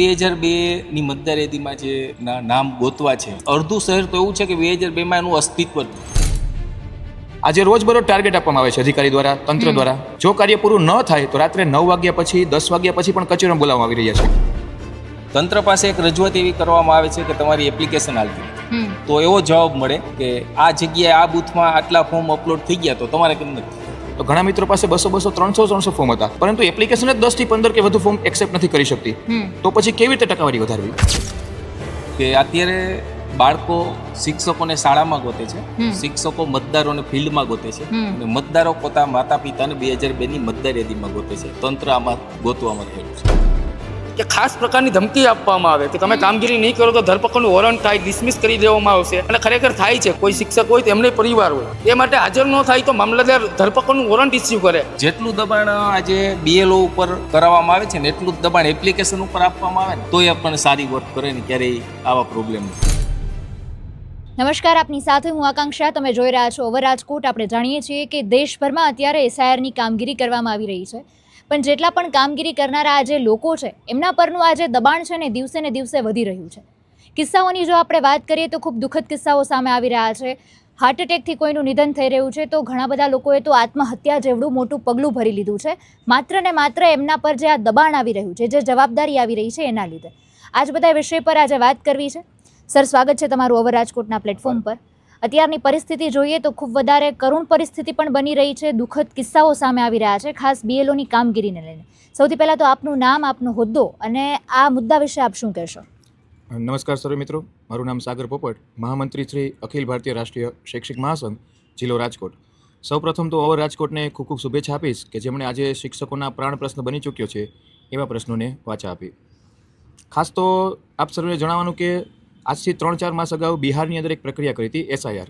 બે હજાર બેની મતદાર યાદીમાં જે નામ ગોતવા છે અડધું શહેર તો એવું છે કે બે હજાર બેમાં એનું અસ્તિત્વ આજે રોજબરોજ ટાર્ગેટ આપવામાં આવે છે અધિકારી દ્વારા તંત્ર દ્વારા. જો કાર્ય પૂરું ન થાય તો રાત્રે નવ વાગ્યા પછી દસ વાગ્યા પછી પણ કચેરીમાં બોલાવવામાં આવી રહ્યા છે. તંત્ર પાસે એક રજૂઆત એવી કરવામાં આવે છે કે તમારી એપ્લિકેશન હાલતી તો એવો જવાબ મળે કે આ જગ્યાએ આ બૂથમાં આટલા ફોર્મ અપલોડ થઈ ગયા તો તમારે કેમ નથી? તો ઘણા મિત્રો પાસે બસો બસો ત્રણસો ત્રણસો ફોર્મ હતા. પરંતુ એપ્લિકેશન જ દસથી પંદર કે વધુ ફોર્મ એક્સેપ્ટ નથી કરી શકતી. તો પછી કેવી રીતે ટકાવારી વધારવી? કે અત્યારે બાળકો શિક્ષકોને શાળામાં ગોતે છે. શિક્ષકો મતદારોને ફિલ્ડમાં ગોતે છે. અને મતદારો પોતા માતા પિતાને બે હજાર બેની મતદાર યાદીમાં ગોતે છે. તંત્ર આમાં ગોતવામાં થયેલું છે. કે ખાસ પ્રકારની ધમકી આપવામાં આવે. કે તમે કામગીરી નહીં કરો તો ધરપકડનું વોરંટ થાય ડિસમિસ કરી દેવામાં આવશે. અને ખરેખર થાય છે, કોઈ શિક્ષક હોય તેમને પરિવાર હોય. એ માટે હાજર ન થાય તો મામલતદાર ધરપકડનું વોરંટ ઇસ્યુ કરે. જેટલું દબાણ આજે બીએલઓ ઉપર કરાવવામાં આવે છે ને એટલું જ દબાણ એપ્લિકેશન ઉપર આપવામાં આવે ને, તોય આપણને સારી વર્ક કરે ને ક્યારેય આવા પ્રોબ્લેમ નમસ્કાર, આપની સાથે હું આકાંક્ષા. તમે જોઈ રહ્યા છો ઓવર રાજકોટ આપણે જાણીએ છીએ કે દેશભરમાં અત્યારે એસઆઈઆરની કામગીરી કરવામાં આવી રહી છે. પણ જેટલા પણ કામગીરી કરનારા આજે લોકો છે, એમના પરનું આજે દબાણ છે ને દિવસે ને દિવસે વધી રહ્યું છે. કિસ્સાઓની જો આપણે વાત કરીએ તો ખૂબ દુઃખદ કિસ્સાઓ સામે આવી રહ્યા છે. હાર્ટ એટેકથી કોઈનું નિધન થઈ રહ્યું છે, તો ઘણા બધા લોકોએ તો આત્મહત્યા જેવડું મોટું પગલું ભરી લીધું છે. માત્ર ને માત્ર એમના પર જે આ દબાણ આવી રહ્યું છે, જે જવાબદારી આવી રહી છે એના લીધે. આજ બધા વિષય પર આજે વાત કરવી છે. સર સ્વાગત છે તમારું ઓવર રાજકોટના પ્લેટફોર્મ પર. અત્યારની પરિસ્થિતિ જોઈએ તો ખૂબ વધારે કરુણ પરિસ્થિતિ પણ બની રહી છે. દુઃખદ કિસ્સાઓ સામે આવી રહ્યા છે ખાસ બીએલઓની કામગીરીને લઈને. સૌથી પહેલાં તો આપનું નામ આપનો હોદ્દો અને આ મુદ્દા વિશે આપ શું કહેશો? નમસ્કાર સર્વે મિત્રો મારું નામ સાગર પોપટ મહામંત્રી શ્રી અખિલ ભારતીય રાષ્ટ્રીય શૈક્ષિક મહાસંઘ જિલ્લો રાજકોટ. સૌપ્રથમ તો ઓવર રાજકોટને ખૂબ ખૂબ શુભેચ્છા આપીશ કે જેમણે આજે શિક્ષકોના પ્રાણ પ્રશ્ન બની ચૂક્યો છે એવા પ્રશ્નોને વાચા આપી. ખાસ તો આપ સર્વે જણાવવાનું કે આજથી ત્રણ ચાર માસ અગાઉ બિહારની અંદર એક પ્રક્રિયા કરી હતી એસઆઈઆર.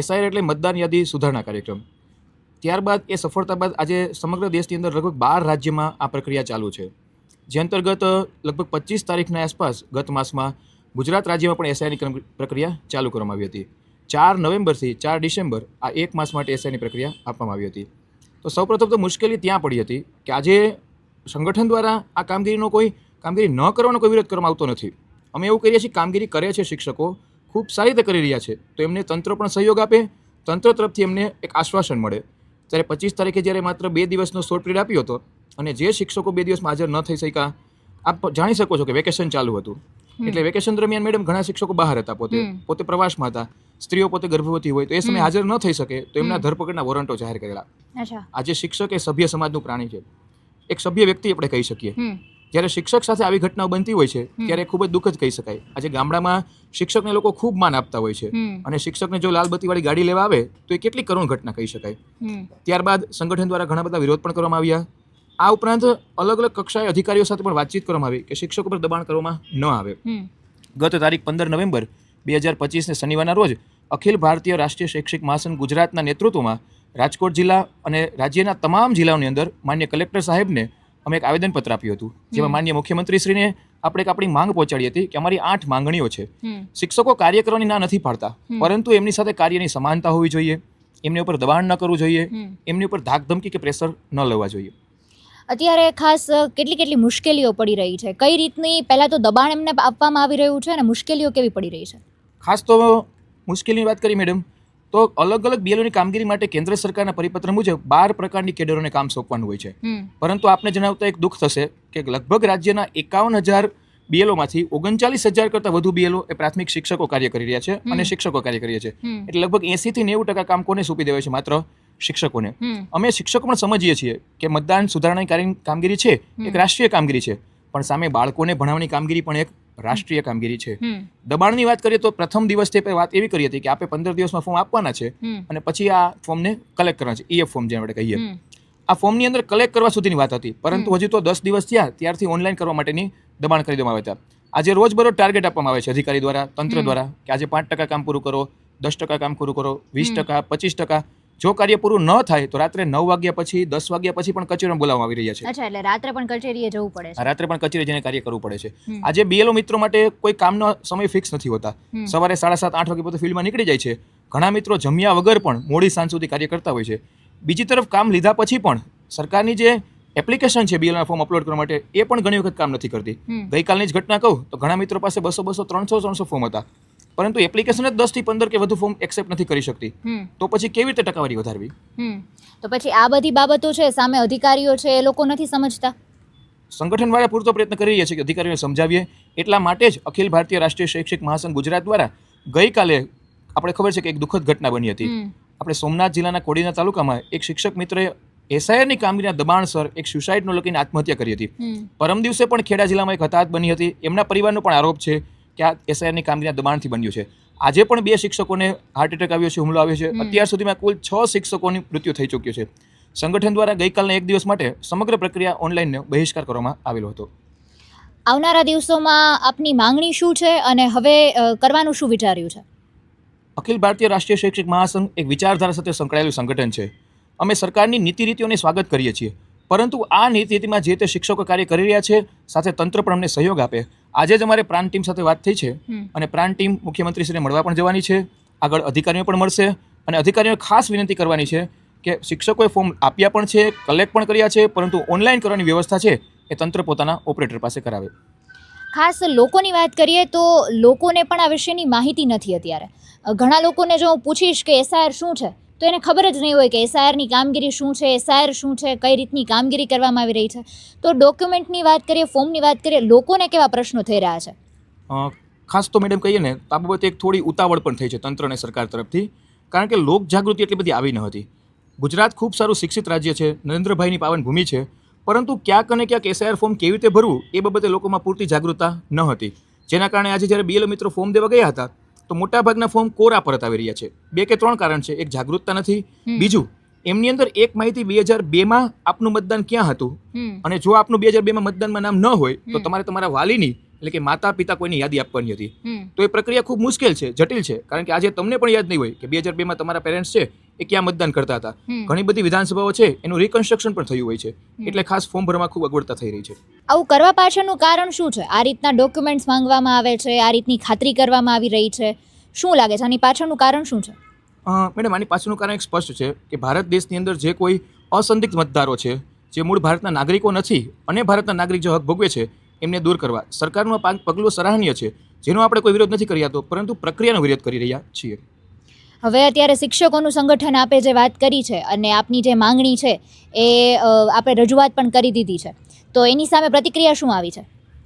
એસઆઈઆર એટલે મતદાન યાદી સુધારણા કાર્યક્રમ. ત્યારબાદ એ સફળતા બાદ આજે સમગ્ર દેશની અંદર લગભગ બાર રાજ્યમાં આ પ્રક્રિયા ચાલુ છે. જે અંતર્ગત લગભગ પચીસ તારીખના આસપાસ ગત માસમાં ગુજરાત રાજ્યમાં પણ એસઆઈની પ્રક્રિયા ચાલુ કરવામાં આવી હતી. ચાર નવેમ્બરથી ચાર ડિસેમ્બર આ એક માસ માટે એસઆઈની પ્રક્રિયા આપવામાં આવી હતી. તો સૌપ્રથમ તો મુશ્કેલી ત્યાં પડી હતી કે આજે સંગઠન દ્વારા આ કામગીરીનો કોઈ કામગીરી ન કરવાનો કોઈ વિરોધ કરવામાં આવતો નથી. અમે એવું કરીએ છીએ કામગીરી કરે છે શિક્ષકો ખૂબ સારી રીતે કરી રહ્યા છે. તો એમને તંત્ર પણ સહયોગ આપે તંત્ર તરફથી એમને એક આશ્વાસન મળે. ત્યારે પચીસ તારીખે જ્યારે માત્ર બે દિવસનો શોર્ટ પિરિયડ આપ્યો હતો અને જે શિક્ષકો બે દિવસમાં હાજર ન થઈ શક્યા આપ જાણી શકો છો કે વેકેશન ચાલુ હતું. એટલે વેકેશન દરમિયાન મેડમ ઘણા શિક્ષકો બહાર હતા પોતે પોતે પ્રવાસમાં હતા. સ્ત્રીઓ પોતે ગર્ભવતી હોય તો એ સમયે હાજર ન થઈ શકે તો એમના ધરપકડના વોરંટો જાહેર કરેલા. આજે શિક્ષક એ સભ્ય સમાજનું પ્રાણી છે. એક સભ્ય વ્યક્તિ આપણે કહી શકીએ. જ્યારે શિક્ષક સાથે આવી ઘટનાઓ બનતી હોય છે ત્યારે ખૂબ જ દુઃખદ કહી શકાય. આજે ગામડામાં શિક્ષકને લોકો ખૂબ માન આપતા હોય છે. અને શિક્ષકને જો લાલ બત્તીવાળી ગાડી લેવા આવે તો એ કેટલી કરુણ ઘટના કહી શકાય. ત્યારબાદ સંગઠન દ્વારા ઘણા બધા વિરોધ પણ કરવામાં આવ્યા. આ ઉપરાંત અલગ અલગ કક્ષાએ અધિકારીઓ સાથે પણ વાતચીત કરવામાં આવી કે શિક્ષકો પર દબાણ કરવામાં ન આવે. ગત તારીખ પંદર નવેમ્બર બે હજાર પચીસને શનિવારના રોજ અખિલ ભારતીય રાષ્ટ્રીય શૈક્ષિક મહાસંઘ ગુજરાતના નેતૃત્વમાં રાજકોટ જિલ્લા અને રાજ્યના તમામ જિલ્લાઓની અંદર માન્ય કલેક્ટર સાહેબને અમે એક આવેદનપત્ર આપ્યું હતું જેમાં માન્ય મુખ્યમંત્રીશ્રીને આપણે એક આપણી માંગ પહોંચાડી હતી કે અમારી આઠ માંગણીઓ છે. શિક્ષકો કાર્ય કરવાની ના નથી પાડતા પરંતુ એમની સાથે કાર્યની સમાનતા હોવી જોઈએ એમની ઉપર દબાણ ન કરવું જોઈએ એમની ઉપર ધાકધમકી કે પ્રેશર ન લેવા જોઈએ. અત્યારે ખાસ કેટલી કેટલી મુશ્કેલીઓ પડી રહી છે? કઈ રીતની પહેલાં તો દબાણ એમને આપવામાં આવી રહ્યું છે અને મુશ્કેલીઓ કેવી પડી રહી છે? ખાસ તો મુશ્કેલીની વાત કરી મેડમ તો અલગ અલગ બીએલઓની કામગીરી માટે કેન્દ્ર સરકારના પરિપત્ર મુજબ બાર પ્રકારની કેડરોને કામ સોંપવાનું હોય છે. પરંતુ આપને જણાવતા એક દુઃખ થશે કે લગભગ રાજ્યના એકાવન હજાર બીએલઓમાંથી ઓગણચાલીસ હજાર કરતાં વધુ બીએલઓ એ પ્રાથમિક શિક્ષકો કાર્ય કરી રહ્યા છે અને શિક્ષકો કાર્ય કરી રહ્યા છે. એટલે લગભગ એસી થી નેવું ટકા કામ કોને સોંપી દેવાય છે? માત્ર શિક્ષકોને. અમે શિક્ષકો પણ સમજીએ છીએ કે મતદાન સુધારણાની કામગીરી છે એક રાષ્ટ્રીય કામગીરી છે. પણ સામે બાળકોને ભણાવવાની કામગીરી પણ એક રાષ્ટ્રીય કામગીરી છે. દબાણની વાત કરીએ તો પ્રથમ દિવસથી આપણે વાત એવી કરી હતી કે આપણે પંદર દિવસમાં ફોર્મ આપવાના છે અને પછી આ ફોર્મને કલેક્ટ કરવાના છે. ઈએફ ફોર્મ જેને આપણે કહીએ. આ ફોર્મની અંદર કલેક્ટ કરવા સુધીની વાત હતી. પરંતુ હજી તો દસ દિવસ થયા ત્યારથી ઓનલાઈન કરવા માટેની દબાણ કરી દેવામાં આવ્યા હતા. આજે રોજબરોજ ટાર્ગેટ આપવામાં આવે છે અધિકારી દ્વારા તંત્ર દ્વારા કે આજે પાંચ ટકા કામ પૂરું કરો દસ ટકા કામ પૂરું કરો વીસ ટકા પચીસ ટકા. જો કાર્ય પૂરું ન થાય તો રાત્રે નવ વાગ્યા પછી દસ વાગ્યા પછી પણ કચેરીમાં બોલાવવામાં આવી રહ્યા છે. અચ્છા એટલે રાત્રે પણ કચેરીએ જવું પડે છે. રાત્રે પણ કચેરી જઈને કાર્ય કરવું પડે છે. આજે બીએલઓ મિત્રો માટે કોઈ કામનો સમય ફિક્સ નથી હોતા. સવારે સાડા સાત આઠ વાગે પોતે ફિલ્ડમાં નીકળી જાય છે. ઘણા મિત્રો જમ્યા વગર પણ મોડી સાંજ સુધી કાર્ય કરતા હોય છે. બીજી તરફ કામ લીધા પછી પણ સરકારની જે એપ્લિકેશન છે બીએલના ફોર્મ અપલોડ કરવા માટે એ પણ ઘણી વખત કામ નથી કરતી. ગઈકાલની જ ઘટના કહું તો ઘણા મિત્રો પાસે બસો બસો ત્રણસો ત્રણસો ફોર્મ હતા. પરંતુ એપ્લિકેશન જ દસથી પંદર કે વધુ ફોર્મ એક્સેપ્ટ નથી કરી શકતી. તો પછી કેવી રીતે ટકાવારી વધારવી? તો પછી આ બધી બાબતો છે સામે અધિકારીઓ છે એ લોકો નથી સમજતા. સંગઠનવાળા પૂરતો પ્રયત્ન કરી રહ્યા છે કે અધિકારીઓને સમજાવીએ. એટલા માટે જ અખિલ ભારતીય રાષ્ટ્રીય શૈક્ષિક મહાસંઘ ગુજરાત દ્વારા ગઈકાલે આપણે ખબર છે કે એક દુઃખદ ઘટના બની હતી. આપણે સોમનાથ જિલ્લાના કોડીના તાલુકામાં એક શિક્ષક મિત્રએ એસઆઈઆરની કામગીરીના દબાણસર એક સ્યુસાઇડનો લખીને આત્મહત્યા કરી હતી. પરમ દિવસે પણ ખેડા જિલ્લામાં એક હતાહત બની હતી. એમના પરિવારનો પણ આરોપ છે કે આ એસઆઈઆરની કામગીરીના દબાણથી બન્યું છે. આજે પણ બે શિક્ષકોને હાર્ટ એટેક આવ્યો છે હુમલો આવ્યો છે. અત્યાર સુધીમાં કુલ છ શિક્ષકોની મૃત્યુ થઈ ચૂક્યું છે. સંગઠન દ્વારા ગઈકાલના એક દિવસ માટે સમગ્ર પ્રક્રિયા ઓનલાઈનનો બહિષ્કાર કરવામાં આવેલો હતો. આવનારા દિવસોમાં આપની માંગણી શું છે અને હવે કરવાનું શું વિચાર્યું છે? અખિલ ભારતીય રાષ્ટ્રીય શૈક્ષિક મહાસંઘ એક વિચારધારા સાથે સંકળાયેલું સંગઠન છે. અમે સરકારની નીતિ રીતિઓને સ્વાગત કરીએ છીએ. પરંતુ આ નીતિમાં જે તે શિક્ષકો કાર્ય કરી રહ્યા છે સાથે તંત્ર પણ અમને સહયોગ આપે. આજે જ અમારે પ્રાણ ટીમ સાથે વાત થઈ છે અને પ્રાણ ટીમ મુખ્યમંત્રીશ્રીને મળવા પણ જવાની છે. આગળ અધિકારીઓ પણ મળશે અને અધિકારીઓને ખાસ વિનંતી કરવાની છે કે શિક્ષકોએ ફોર્મ આપ્યા પણ છે કલેક્ટ પણ કર્યા છે પરંતુ ઓનલાઈન કરવાની વ્યવસ્થા છે એ તંત્ર પોતાના ઓપરેટર પાસે કરાવે. ખાસ લોકોની વાત કરીએ તો લોકોને પણ આ વિશેની માહિતી નથી અત્યારે. ઘણા લોકોને જો હું પૂછીશ કે એસઆઈઆર શું છે તો એને ખબર જ નહીં હોય કે એસઆઈઆરની કામગીરી શું છે એસઆઈઆર શું છે, કઈ રીતની કામગીરી કરવામાં આવી રહી છે. તો ડોક્યુમેન્ટની વાત કરીએ ફોર્મની વાત કરીએ, લોકોને કેવા પ્રશ્નો થઈ રહ્યા છે? ખાસ તો મેડમ કહીએ ને આ બાબતે એક થોડી ઉતાવળ પણ થઈ છે તંત્ર અને સરકાર તરફથી. કારણ કે લોક જાગૃતિ એટલી બધી આવી ન હતી. ગુજરાત ખૂબ સારું શિક્ષિત રાજ્ય છે, નરેન્દ્રભાઈની પાવન ભૂમિ છે. પરંતુ ક્યાંક અને ક્યાંક એસઆઈઆર ફોર્મ કેવી રીતે ભરવું, એ બાબતે લોકોમાં પૂરતી જાગૃતતા ન હતી. જેના કારણે આજે જ્યારે બીએલઓ મિત્રો ફોર્મ દેવા ગયા હતા તો મોટાભાગના ફોર્મ કોરા પરત આવી રહ્યા છે. બે કે ત્રણ કારણ છે. એક જાગૃતતા નથી. બીજું એમની અંદર એક માહિતી બે હજાર બેમાં આપનું મતદાન ક્યાં હતું? અને જો આપનું બે હજાર બેમાં મતદાનમાં નામ ન હોય તો તમારે તમારા વાલીની એટલે કે માતા પિતા કોઈની યાદી આપવાની હતી. તો એ પ્રક્રિયા ખૂબ મુશ્કેલ છે જટિલ છે. કારણ કે આજે તમને પણ યાદ નહીં હોય કે બે હજાર બેમાં તમારા પેરેન્ટ્સ છે એ ક્યાં મતદાન કરતા હતા. ઘણી બધી વિધાનસભાઓ છે એનું રિકન્સ્ટ્રક્શન પણ થયું હોય છે. એટલે ખાસ ફોર્મ ભરવામાં ખૂબ અગવડતા થઈ રહી છે. આવું કરવા પાછળનું કારણ શું છે? આ રીતના ડોક્યુમેન્ટ્સ માંગવામાં આવે છે આ રીતની ખાતરી કરવામાં આવી રહી છે. શું લાગે છે? આની પાછળનું કારણ શું છે? મેડમ આની પાછળનું કારણ એક સ્પષ્ટ છે કે ભારત દેશની અંદર જે કોઈ અસંદિગ્ધ મતદારો છે જે મૂળ ભારતના નાગરિકો નથી અને ભારતના નાગરિક જો હક ભોગવે છે એમને દૂર કરવા. સરકારનું આ પગલું સરાહનીય છે. જેનો આપણે કોઈ વિરોધ નથી કર્યા તો પરંતુ પ્રક્રિયાનો વિરોધ કરી રહ્યા છીએ. હવે અત્યારે શિક્ષકોનું સંગઠન આપે જે વાત કરી છે અને આપની જે માંગણી છે એ આપણે રજૂઆત પણ કરી દીધી છે. તો એની સામે પ્રતિક્રિયા શું આવી છે?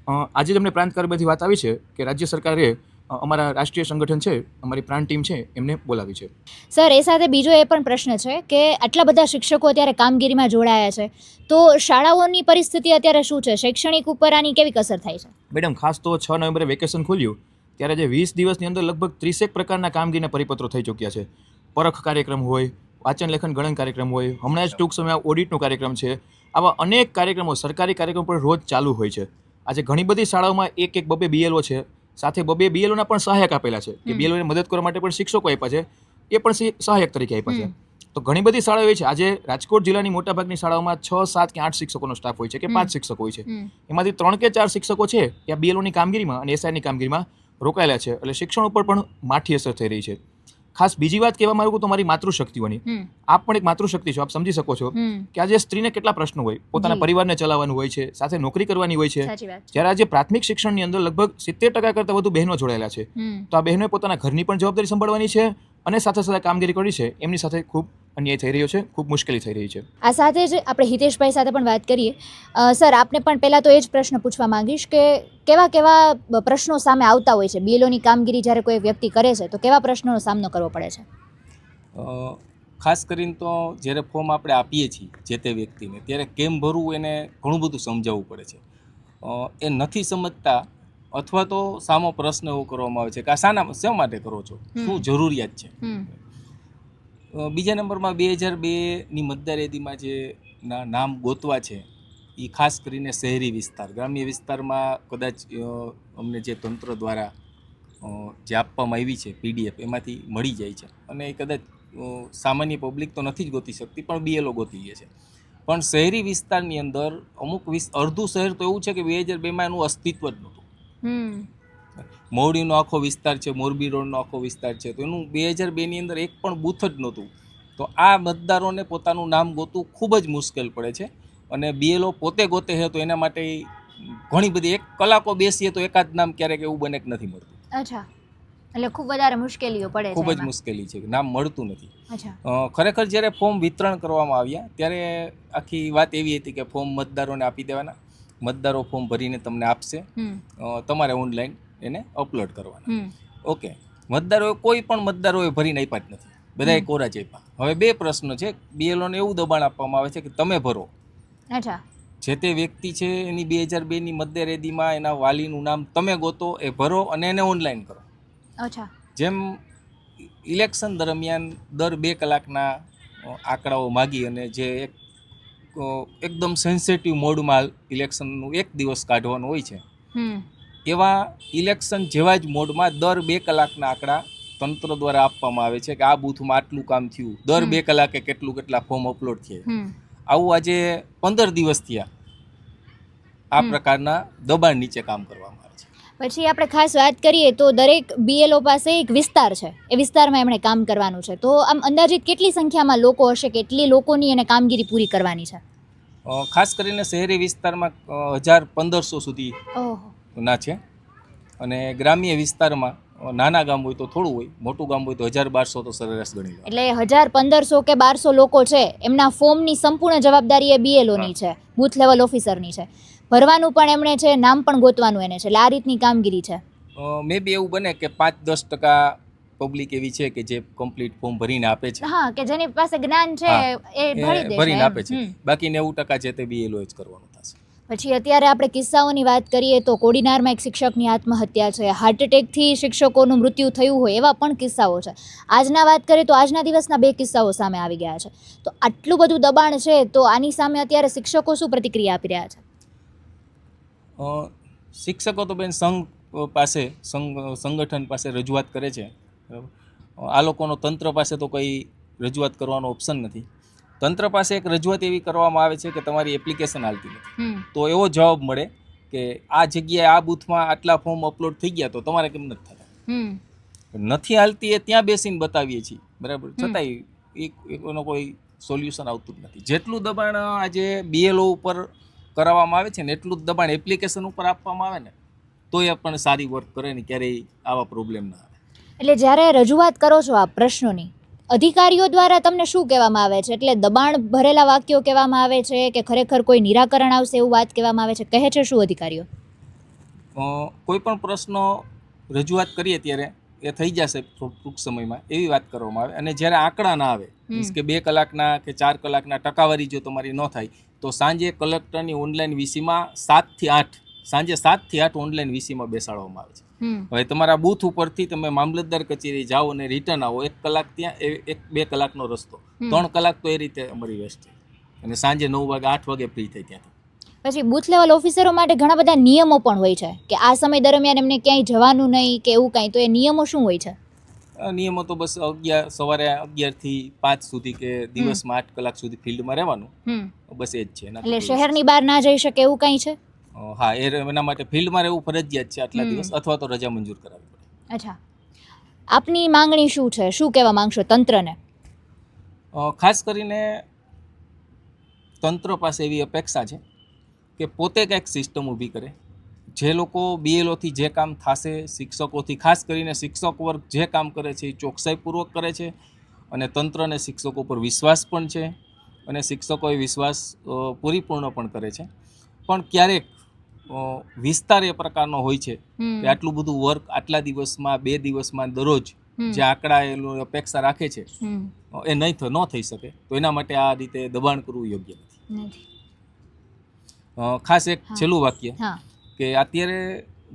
આજે તમને પ્રાંત કાર્યમાંથી વાત આવી છે કે રાજ્ય સરકારે અમારા રાષ્ટ્રીય સંગઠન છે અમારી પ્રાણ ટીમ છે એમને બોલાવી છે. સર એ સાથે બીજો એ પણ પ્રશ્ન છે કે આટલા બધા શિક્ષકો અત્યારે કામગીરીમાં જોડાયા છે તો શાળાઓની પરિસ્થિતિ અત્યારે શું છે? શૈક્ષણિક ઉપર આની કેવી અસર થાય છે? મેડમ ખાસ તો છ નવેમ્બરે વેકેશન ખુલ્યું ત્યારે જે વીસ દિવસની અંદર લગભગ ત્રીસેક પ્રકારના કામગીરીના પરિપત્રો થઈ ચૂક્યા છે. પરખ કાર્યક્રમ હોય વાંચન લેખન ગણન કાર્યક્રમ હોય હમણાં જ ટૂંક સમયમાં ઓડિટનો કાર્યક્રમ છે આવા અનેક કાર્યક્રમો સરકારી કાર્યક્રમ પણ રોજ ચાલુ હોય છે. આજે ઘણી બધી શાળાઓમાં એક એક બબે બીએલઓ છે સાથે બબે બીએલઓના પણ સહાયક આપેલા છે કે. બીએલઓને મદદ કરવા માટે પણ શિક્ષકો આપ્યા છે એ પણ સહાયક તરીકે આપ્યા છે. તો ઘણી બધી શાળાઓ એવી છે આજે રાજકોટ જિલ્લાની મોટાભાગની શાળાઓમાં છ સાત કે આઠ શિક્ષકોનો સ્ટાફ હોય છે કે પાંચ શિક્ષકો હોય છે. એમાંથી ત્રણ કે ચાર શિક્ષકો છે કે આ બીએલઓની કામગીરીમાં અને એસઆઈની કામગીરીમાં રોકાયેલા છે એટલે શિક્ષણ ઉપર પણ માઠી અસર થઈ રહી છે. ખાસ બીજી વાત કહેવા માંગુ તો મારી માતૃશક્તિઓની. આપ પણ એક માતૃશક્તિ છો આપ સમજી શકો છો કે આજે સ્ત્રીને કેટલા પ્રશ્નો હોય પોતાના. પરિવારને ચલાવવાનું હોય છે સાથે નોકરી કરવાની હોય છે. જ્યારે આજે પ્રાથમિક શિક્ષણની અંદર લગભગ સિત્તેર ટકા કરતાં વધુ બહેનો જોડાયેલા છે. તો આ બહેનોએ પોતાના ઘરની પણ જવાબદારી સંભાળવાની છે અને સાથે સાથે કામગીરી કરી છે. એમની સાથે ખૂબ અન્યાય થઈ રહ્યો છે ખૂબ મુશ્કેલી થઈ રહી છે. આ સાથે જ આપણે હિતેશભાઈ સાથે પણ વાત કરીએ. સર આપને પણ પહેલાં તો એ જ પ્રશ્ન પૂછવા માંગીશ કે કેવા કેવા પ્રશ્નો સામે આવતા હોય છે? બીએલઓની કામગીરી જ્યારે કોઈ વ્યક્તિ કરે છે તો કેવા પ્રશ્નોનો સામનો કરવો પડે છે? ખાસ કરીને તો જ્યારે ફોર્મ આપણે આપીએ છીએ જે તે વ્યક્તિને ત્યારે કેમ ભરવું એને ઘણું બધું સમજાવવું પડે છે. એ નથી સમજતા અથવા તો સામો પ્રશ્ન એવો કરવામાં આવે છે કે આ શાના શા માટે કરો છો? શું જરૂરિયાત છે? બીજા નંબરમાં બે હજાર બેની મતદાર યાદીમાં જે નામ ગોતવા છે, એ ખાસ કરીને શહેરી વિસ્તાર, ગ્રામ્ય વિસ્તારમાં કદાચ અમને જે તંત્ર દ્વારા જે આપવામાં આવી છે, પીડીએફ, એમાંથી મળી જાય છે. અને એ કદાચ સામાન્ય પબ્લિક તો નથી જ ગોતી શકતી, પણ બીએલઓ ગોતી લે છે. પણ શહેરી વિસ્તારની અંદર અમુક અડધું શહેર તો એવું છે કે બે હજાર બેમાં એનું અસ્તિત્વ જ નહોતું. મવડીનો આખો વિસ્તાર છે મોરબી રોડનો આખો વિસ્તાર છે. તો એનું બે હજાર બેની અંદર એક પણ બૂથ જ નહોતું. તો આ મતદારોને પોતાનું નામ ગોતવું ખૂબ જ મુશ્કેલ પડે છે. અને બીએલઓ પોતે ગોતે છે તો એના માટે ઘણી બધી એક કલાકો બેસીએ તો એકાદ નામ ક્યારેક એવું બને કે નથી મળતું. અચ્છા. એટલે ખૂબ વધારે મુશ્કેલીઓ પડે ખૂબ જ મુશ્કેલી છે નામ મળતું નથી. ખરેખર જ્યારે ફોર્મ વિતરણ કરવામાં આવ્યા ત્યારે આખી વાત એવી હતી કે ફોર્મ મતદારોને આપી દેવાના. મતદારો ફોર્મ ભરીને તમને આપશે. તમારે ઓનલાઈન. એને અપલોડ કરવાના. ઓકે મતદારોએ કોઈ પણ મતદારોએ ભરીને આપ્યા જ નથી. બધાએ કોરા જ આપ્યા. હવે બે પ્રશ્નો છે. બીએલઓને એવું દબાણ આપવામાં આવે છે કે તમે ભરો. અચ્છા. જે તે વ્યક્તિ છે એની બે હજાર બેની મતદાર યાદીમાં એના વાલીનું નામ તમે ગોતો એ ભરો અને એને ઓનલાઈન કરો. અચ્છા. જેમ ઇલેક્શન દરમિયાન દર બે કલાકના આંકડાઓ માગી અને જે એક એકદમ સેન્સિટિવ મોડમાં ઇલેક્શનનું એક દિવસ કાઢવાનું હોય છે. એવા ઇલેક્શન જેવા જ મોડમાં દર બે કલાકના આંકડા તંત્ર દ્વારા આપવામાં આવે છે કે આ બૂથમાં આટલું કામ થયું. દર બે કલાકે કેટલું કેટલા ફોર્મ અપલોડ થયા. આવું આજે પંદર દિવસ થયા. આ પ્રકારના દબાણ નીચે કામ કરવામાં આવે છે. પછી આપણે ખાસ વાત કરીએ તો દરેક બીએલઓ પાસે એક વિસ્તાર છે. એ વિસ્તારમાં એમણે કામ કરવાનું છે. તો આમ અંદાજિત કેટલી સંખ્યામાં લોકો હશે કેટલી લોકોની એને કામગીરી પૂરી કરવાની છે? ખાસ કરીને શહેરી વિસ્તારમાં હજાર પંદરસો સુધી ઓહો. ના છે. અને ગ્રામ્ય વિસ્તારમાં નાના ગામ હોય તો થોડું હોય મોટું ગામ હોય તો હજાર બારસો તો સરેરાશ ગણી એટલે હજાર પંદરસો કે બારસો લોકો છે એમના ફોર્મની સંપૂર્ણ જવાબદારી એ બીએલઓની છે બૂથ લેવલ ઓફિસરની છે. ભરવાનું પણ એમણે છે નામ પણ ગોતવાનું એને છે એટલે આ રીતની કામગીરી છે. મે બી એવું બને કે પાંચ દસ ટકા પબ્લિક એવી છે કે જે કમ્પ્લીટ ફોર્મ ભરીને આપે છે. હા કે જેની પાસે જ્ઞાન છે એ એ ભરી દે ભરીને આપે છે. બાકી નેવું ટકા જે તે બીએલઓ જ કરવાનું. પછી અત્યારે આપણે કિસ્સાઓની વાત કરીએ તો કોડીનારમાં એક શિક્ષકની આત્મહત્યા છે. હાર્ટ એટેકથી શિક્ષકોનું મૃત્યુ થયું હોય એવા પણ કિસ્સાઓ છે. આજના વાત કરીએ તો આજના દિવસના બે કિસ્સાઓ સામે આવી ગયા છે. તો આટલું બધું દબાણ છે તો આની સામે અત્યારે શિક્ષકો શું પ્રતિક્રિયા આપી રહ્યા છે? શિક્ષકો તો બેન સંઘ પાસે સંગઠન પાસે રજૂઆત કરે છે. આ લોકોનો તંત્ર પાસે તો કંઈ રજૂઆત કરવાનો ઓપ્શન નથી. તંત્ર પાસે એક રજૂઆત એવી કરવામાં આવે છે કે તમારી એપ્લિકેશન હાલતી નથી. તો એવો જવાબ મળે કે આ જગ્યાએ આ બૂથમાં આટલા ફોર્મ અપલોડ થઈ ગયા તો તમારે કેમ નથી થતા? નથી હાલતી એ ત્યાં બેસીને બતાવીએ છીએ. બરાબર? છતાંય એક એનો કોઈ સોલ્યુશન આવતું જ નથી. જેટલું દબાણ આજે બીએલઓ ઉપર કરાવવામાં આવે છે ને એટલું જ દબાણ એપ્લિકેશન ઉપર આપવામાં આવે ને તો એ પણ સારી વર્ક કરે ને ક્યારેય આવા પ્રોબ્લેમ ના આવે. એટલે જ્યારે રજૂઆત કરો છો આ પ્રશ્નોની અધિકારીઓ દ્વારા તમને શું કહેવામાં આવે છે? એટલે દબાણ ભરેલા વાક્યો કહેવામાં આવે છે કે ખરેખર કોઈ નિરાકરણ આવશે એવું વાત કહેવામાં આવે છે? કહે છે શું અધિકારીઓ? કોઈ પણ પ્રશ્નો રજૂઆત કરીએ ત્યારે એ થઈ જશે ટૂંક સમયમાં એવી વાત કરવામાં આવે. અને જ્યારે આંકડા ના આવે મીન્સ કે બે કલાકના કે ચાર કલાકના ટકાવારી જો તમારી ન થાય તો સાંજે કલેક્ટરની ઓનલાઈન વીસીમાં સાતથી આઠ સાંજે સાતથી આઠ ઓનલાઈન વીસીમાં બેસાડવામાં આવે છે. હવે તમારા બૂથ ઉપરથી તમે મામલતદાર કચેરી જાઓ અને રિટર્ન આવો. એક કલાક ત્યાં એક બે કલાકનો રસ્તો. ત્રણ કલાક તો એ રીતે અમારી વેસ્ટ છે. અને સાંજે નવ વાગે આઠ વાગે ફ્રી થઈ ત્યાંથી. પછી બૂથ લેવલ ઓફિસરો માટે ઘણા બધા નિયમો પણ હોય છે કે આ સમય દરમિયાન એમને ક્યાંય જવાનું નહીં કે એવું કાંઈ. તો એ નિયમો શું હોય છે? નિયમો તો બસ અગિયાર સવારે અગિયારથી પાંચ સુધી કે દિવસમાં આઠ કલાક સુધી ફિલ્ડમાં રહેવાનું. બસ એ જ છે. એટલે શહેરની બહાર ના જઈ શકે એવું કાંઈ છે? હા એ એના માટે ફિલ્ડમાં રહેવું ફરજિયાત છે આટલા દિવસ અથવા તો રજા મંજૂર કરાવવી પડે. અચ્છા. આપની માંગણી શું છે? શું કહેવા માંગશો તંત્રને? ખાસ કરીને તંત્ર પાસે એવી અપેક્ષા છે કે પોતે કંઈક સિસ્ટમ ઊભી કરે. જે લોકો બીએલઓથી જે કામ થશે શિક્ષકોથી ખાસ કરીને શિક્ષક વર્ગ જે કામ કરે છે એ ચોકસાઈપૂર્વક કરે છે અને તંત્રને શિક્ષકો પર વિશ્વાસ પણ છે અને શિક્ષકોએ વિશ્વાસ પૂરીપૂર્ણ પણ કરે છે. પણ ક્યારેક વિસ્તાર એ પ્રકારનો હોય છે. કે આટલું બધું વર્ક આટલા દિવસમાં બે દિવસમાં દરરોજ જે આંકડા એ અપેક્ષા રાખે છે એ નહીં ન થઈ શકે. તો એના માટે આ રીતે દબાણ કરવું યોગ્ય નથી. ખાસ એક છેલ્લું વાક્ય કે અત્યારે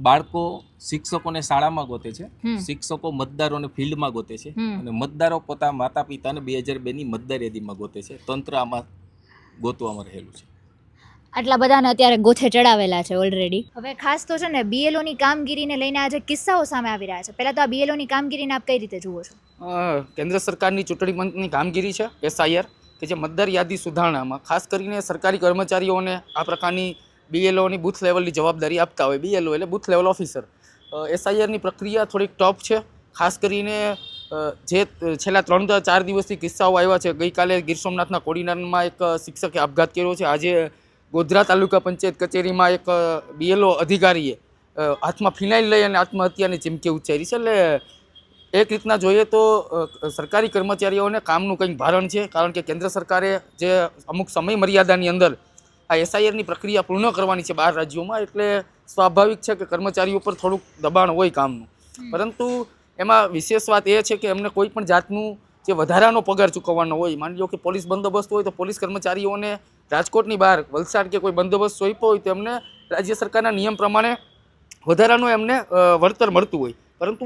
બાળકો શિક્ષકોને શાળામાં ગોતે છે. શિક્ષકો મતદારોને ફિલ્ડમાં ગોતે છે. અને મતદારો પોતા માતા પિતાને બે હજાર બેની મતદાર યાદીમાં ગોતે છે. તંત્ર આમાં ગોતવામાં રહેલું છે. આટલા બધાને અત્યારે ગોથે ચડાવેલા છે ઓલરેડી હવે ખાસ તો છે ને બીએલઓની કામગીરીને લઈને આજે કિસ્સાઓ સામે આવી રહ્યા છે. પહેલાં તો આ બીએલઓની કામગીરીને આપ કઈ રીતે જુઓ છો? કેન્દ્ર સરકારની ચૂંટણી પંચની કામગીરી છે એસઆઈઆર કે જે મતદાર યાદી સુધારણામાં. ખાસ કરીને સરકારી કર્મચારીઓને આ પ્રકારની બીએલઓની બૂથ લેવલની જવાબદારી આપતા હોય બીએલઓ એટલે બૂથ લેવલ ઓફિસર. એસઆઈઆરની પ્રક્રિયા થોડીક ટફ છે. ખાસ કરીને જે છેલ્લા ત્રણ ચાર દિવસથી કિસ્સાઓ આવ્યા છે. ગઈકાલે ગીર સોમનાથના કોડીનારમાં એક શિક્ષકે આપઘાત કર્યો છે. આજે ગોધરા તાલુકા પંચાયત કચેરીમાં એક બીએલઓ અધિકારીએ હાથમાં ફિનાઇલ લઈ અને આત્મહત્યાની ચીમકી ઉચ્ચારી છે. એટલે એક રીતના જોઈએ તો સરકારી કર્મચારીઓને કામનું કંઈક ભારણ છે કારણ કે કેન્દ્ર સરકારે જે અમુક સમય મર્યાદાની અંદર આ એસઆઈઆરની પ્રક્રિયા પૂર્ણ કરવાની છે બાર રાજ્યોમાં એટલે સ્વાભાવિક છે કે કર્મચારીઓ પર થોડુંક દબાણ હોય કામનું. પરંતુ એમાં વિશેષ વાત એ છે કે એમને કોઈ પણ જાતનું જે વધારાનો પગાર ચૂકવવાનો હોય માની લો કે પોલીસ બંદોબસ્ત હોય તો પોલીસ કર્મચારીઓને રાજકોટની બહાર વલસાડ કે કોઈ બંદોબસ્ત સોંપ્યો હોય તો એમને રાજ્ય સરકારના નિયમ પ્રમાણે વધારાનું એમને વળતર મળતું હોય. પરંતુ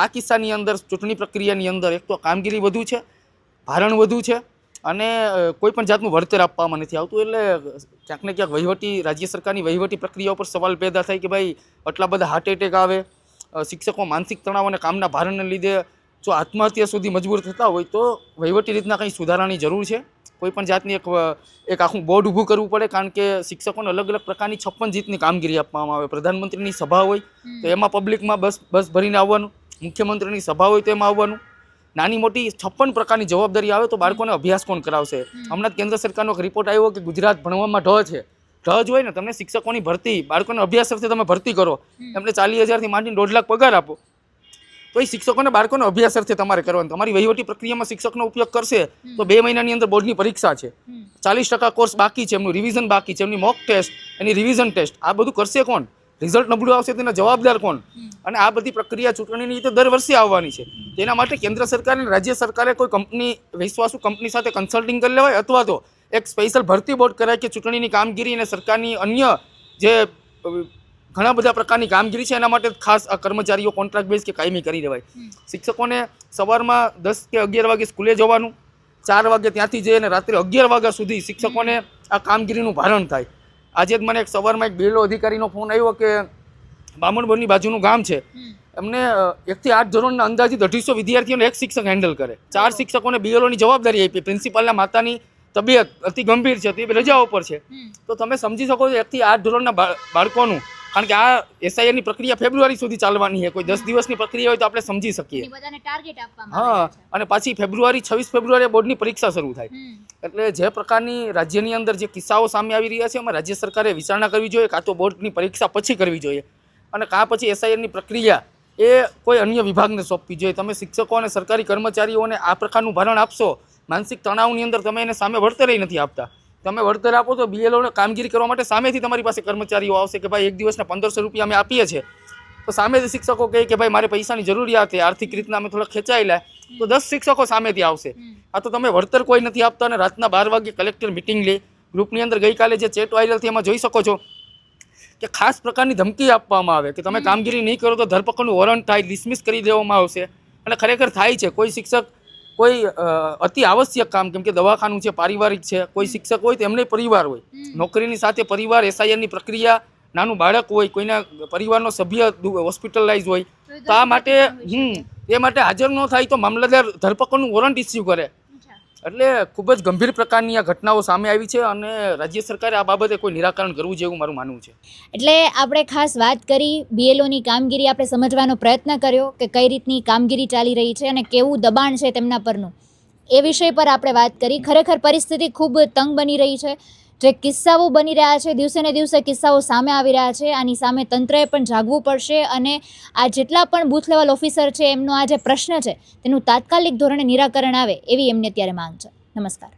આ કિસ્સાની અંદર, ચૂંટણી પ્રક્રિયાની અંદર એક તો કામગીરી વધુ છે, ભારણ વધુ છે અને કોઈ પણ જાતનું વળતર આપવામાં નથી આવતું. એટલે ક્યાંક ને ક્યાંક વહીવટી, રાજ્ય સરકારની વહીવટી પ્રક્રિયા ઉપર સવાલ પેદા થાય કે ભાઈ, આટલા બધા હાર્ટ એટેક આવે શિક્ષકો માનસિક તણાવ અને કામના ભારણને લીધે જો આત્મહત્યા સુધી મજબૂર થતા હોય તો વહીવટી રીતના કંઈ સુધારાની જરૂર છે? કોઈ પણ જાતની એક એક આખું બોર્ડ ઊભું કરવું પડે કારણ કે શિક્ષકોને અલગ અલગ પ્રકારની છપ્પન જીતની કામગીરી આપવામાં આવે. પ્રધાનમંત્રીની સભા હોય તો એમાં પબ્લિકમાં બસ બસ ભરીને આવવાનું મુખ્યમંત્રીની સભા હોય તો એમાં આવવાનું. નાની મોટી છપ્પન પ્રકારની જવાબદારી આવે તો બાળકોને અભ્યાસ કોણ કરાવશે? હમણાં જ કેન્દ્ર સરકારનો એક રિપોર્ટ આવ્યો કે ગુજરાત ભણવામાં ઢ છે. ઢ જ હોય ને તમને શિક્ષકોની ભરતી બાળકોને અભ્યાસ અર્થે તમે ભરતી કરો. એમને ચાલીસ હજારથી માંડીને દોઢ લાખ પગાર આપો. તો એ શિક્ષકોને બાળકોને અભ્યાસ અર્થે તમારે કરવાનું. તમારી વહીવટી પ્રક્રિયામાં શિક્ષકનો ઉપયોગ કરશે તો બે મહિનાની અંદર બોર્ડની પરીક્ષા છે. ચાલીસ ટકા કોર્સ બાકી છે એમનું રિવિઝન બાકી છે એમની મોક ટેસ્ટ એની રિવિઝન ટેસ્ટ આ બધું કરશે કોણ? રિઝલ્ટ નબળું આવશે તેના જવાબદાર કોણ? અને આ બધી પ્રક્રિયા ચૂંટણીની રીતે દર વર્ષે આવવાની છે. તેના માટે કેન્દ્ર સરકાર અને રાજ્ય સરકારે કોઈ કંપની વિશ્વાસુ કંપની સાથે કન્સલ્ટિંગ કરી લેવાય અથવા તો એક સ્પેશિયલ ભરતી બોર્ડ કરાય કે ચૂંટણીની કામગીરી અને સરકારની અન્ય જે ઘણા બધા પ્રકારની કામગીરી છે એના માટે ખાસ આ કર્મચારીઓ કોન્ટ્રાક્ટ બેઝ કે કાયમી કરી દેવાય. શિક્ષકોને સવારમાં દસ કે અગિયાર વાગે સ્કૂલે જવાનું ચાર વાગે ત્યાંથી જઈ અને રાત્રે અગિયાર વાગ્યા સુધી શિક્ષકોને આ કામગીરીનું ભારણ થાય. આજે જ મને એક સવારમાં એક બેલો અધિકારીનો ફોન આવ્યો કે બામણબોરની બાજુનું ગામ છે. એમને એકથી આઠ ધોરણના અંદાજિત અઢીસો વિદ્યાર્થીઓને એક શિક્ષક હેન્ડલ કરે. ચાર શિક્ષકોને બીએલઓની જવાબદારી આપી. પ્રિન્સિપાલના માતાની તબિયત અતિ ગંભીર છે તે રજાઓ પર છે. તો તમે સમજી શકો છો એકથી આઠ ધોરણના બાળકોનું કારણ કે આ એસઆઈઆરની પ્રક્રિયા ફેબ્રુઆરી સુધી ચાલવાની છે. કોઈ દસ દિવસની પ્રક્રિયા હોય તો આપણે સમજી શકીએ. હા અને પાછી ફેબ્રુઆરી છવ્વીસ ફેબ્રુઆરી બોર્ડની પરીક્ષા શરૂ થાય. એટલે જે પ્રકારની રાજ્યની અંદર જે કિસ્સાઓ સામે આવી રહ્યા છે એમાં રાજ્ય સરકારે વિચારણા કરવી જોઈએ કાં તો બોર્ડની પરીક્ષા પછી કરવી જોઈએ. અને કાં પછી એસઆઈઆરની પ્રક્રિયા એ કોઈ અન્ય વિભાગને સોંપવી જોઈએ. તમે શિક્ષકો અને સરકારી કર્મચારીઓને આ પ્રકારનું ભારણ આપશો માનસિક તણાવની અંદર તમે એને સામે વળતરેય નથી આપતા. તમે વળતર આપો તો બીએલઓને કામગીરી કરવા માટે સામેથી તમારી પાસે કર્મચારીઓ આવશે કે ભાઈ એક દિવસના પંદરસો રૂપિયા અમે આપીએ છીએ. તો સામેથી શિક્ષકો કહે કે ભાઈ મારે પૈસાની જરૂરિયાત છે આર્થિક રીતના અમે થોડા ખેંચાયેલા તો દસ શિક્ષકો સામેથી આવશે. આ તો તમે વળતર કોઈ નથી આપતા અને રાતના બાર વાગે કલેક્ટર મિટિંગ લે. ગ્રુપની અંદર ગઈકાલે જે ચેટ વાયરલ થઈ એમાં જોઈ શકો છો કે ખાસ પ્રકારની ધમકી આપવામાં આવે કે તમે કામગીરી નહીં કરો તો ધરપકડનું વોરંટ થાય ડિસમિસ કરી દેવામાં આવશે. અને ખરેખર થાય છે. કોઈ શિક્ષક કોઈ અતિ આવશ્યક કામ કેમ કે દવાખાનું છે પારિવારિક છે કોઈ શિક્ષક હોય તો એમને પરિવાર હોય. નોકરીની સાથે પરિવાર એસઆઈઆરની પ્રક્રિયા નાનું બાળક હોય કોઈના પરિવારનો સભ્ય હોસ્પિટલાઇઝ હોય તો આ માટે હમ એ માટે હાજર ન થાય તો મામલતદાર ધરપકડનું વોરંટ ઇસ્યુ કરે. એટલે ખૂબ જ ગંભીર પ્રકારની આ ઘટનાઓ સામે આવી છે અને રાજ્ય સરકારે આ બાબતે કોઈ નિરાકરણ કરવું જેવું મારું માનવું છે. એટલે આપણે ખાસ વાત કરી બીએલઓની કામગીરી, આપણે સમજવાનો પ્રયત્ન કર્યો કે કઈ રીતની કામગીરી ચાલી રહી છે અને કેવું દબાણ છે તેમના પરનું. એ વિષય પર આપણે વાત કરી. ખરેખર પરિસ્થિતિ ખૂબ તંગ બની રહી છે. જે કિસ્સાઓ બની રહ્યા છે, દિવસે ને દિવસે કિસ્સાઓ સામે આવી રહ્યા છે. આની સામે તંત્રએ પણ જાગવું પડશે અને આ જેટલા પણ બૂથ લેવલ ઓફિસર છે, એમનો આ જે પ્રશ્ન છે, તેનું તાત્કાલિક ધોરણે નિરાકરણ આવે એવી એમને અત્યારે માંગ છે. નમસ્કાર.